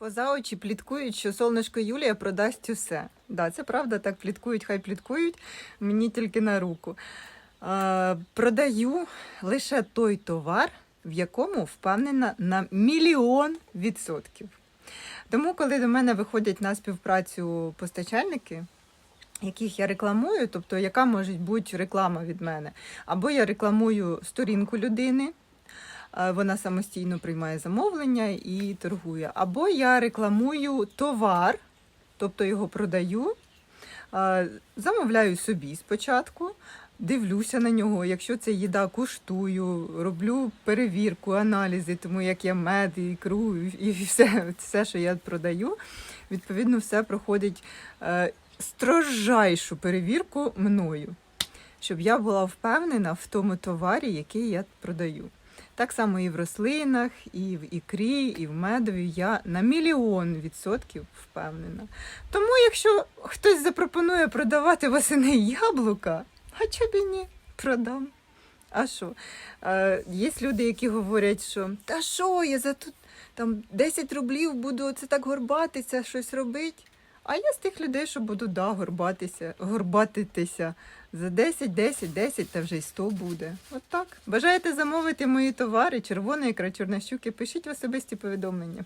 Поза очі пліткують, що сонечко Юлія продасть усе. Да, це правда, так пліткують, хай пліткують, мені тільки на руку. Е, продаю лише той товар, в якому впевнена на мільйон відсотків. Тому, коли до мене виходять на співпрацю постачальники, яких я рекламую, тобто яка може бути реклама від мене, або я рекламую сторінку людини, вона самостійно приймає замовлення і торгує, або я рекламую товар, тобто його продаю, е, замовляю собі спочатку. Дивлюся на нього, якщо це їда, куштую, роблю перевірку, аналізи, тому як я мед, і ікру, і все, все, що я продаю, відповідно, все проходить е, строжайшу перевірку мною, щоб я була впевнена в тому товарі, який я продаю. Так само і в рослинах, і в ікрі, і в медові я на мільйон відсотків впевнена. Тому, якщо хтось запропонує продавати восени яблука, а чого б і ні, продам. А що? Е, є люди, які говорять, що та що, я за тут там 10 рублів буду це так горбатися, щось робити. А я з тих людей, що буду да, горбатися, горбатитися за 10, 10, 10, та вже й 100 буде. От так. Бажаєте замовити мої товари, червона ікра, чорна пишіть в особисті повідомлення.